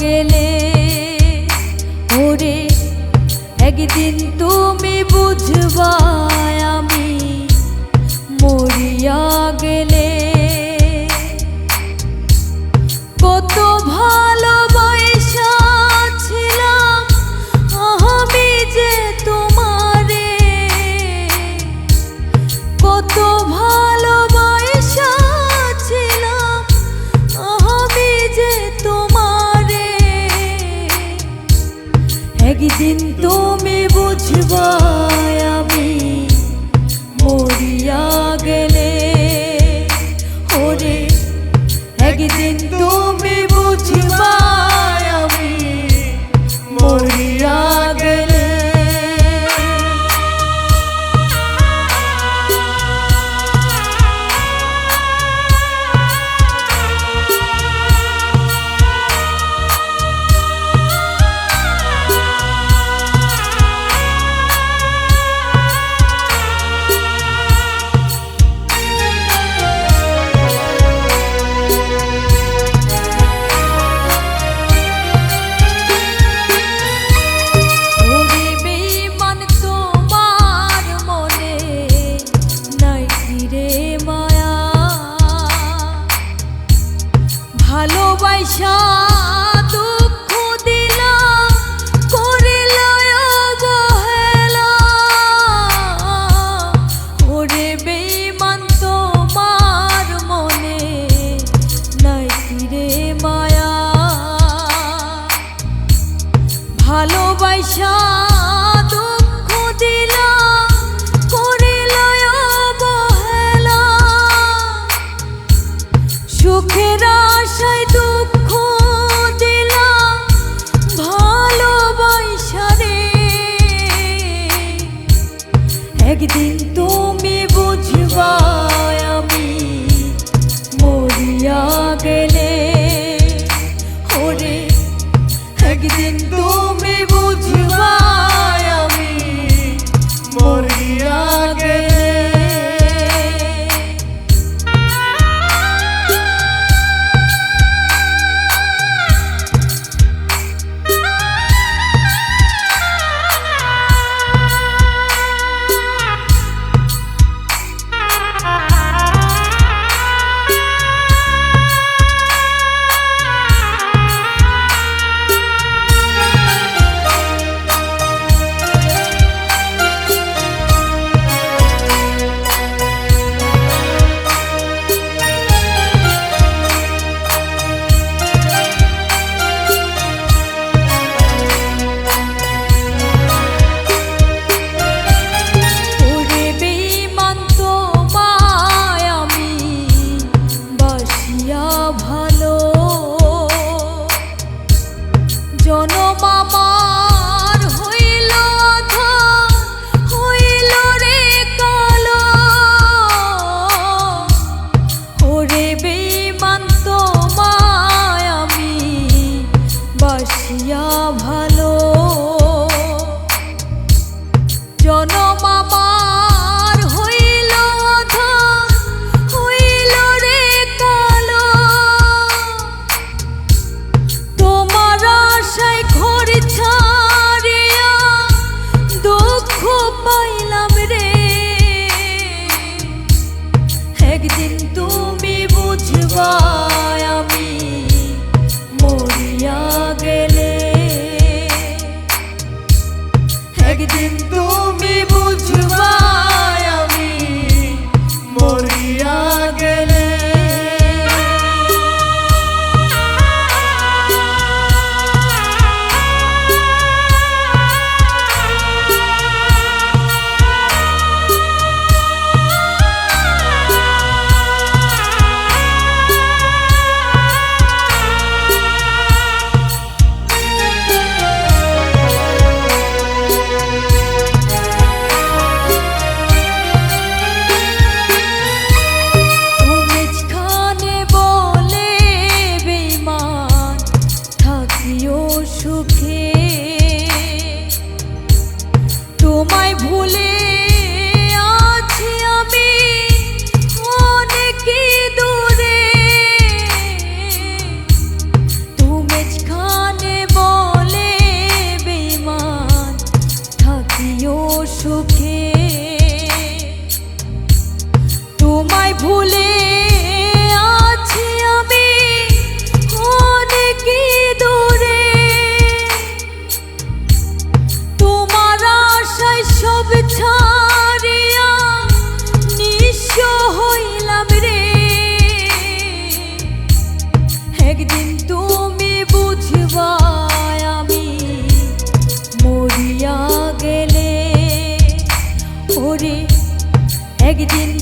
গেলে ওরে একদিন তুমি বুঝবা আমি মরিয়া গেলে একদিন তুমি বুঝবা আমি মরিয়া গেলে। ওরে একদিন তুমি বুঝবা তুমি বুঝবা আমি মরিয়া গেলে ওরে একদিন একদিন তুমি বুঝবা আমি মরিয়া গেলে। ওরে একদিন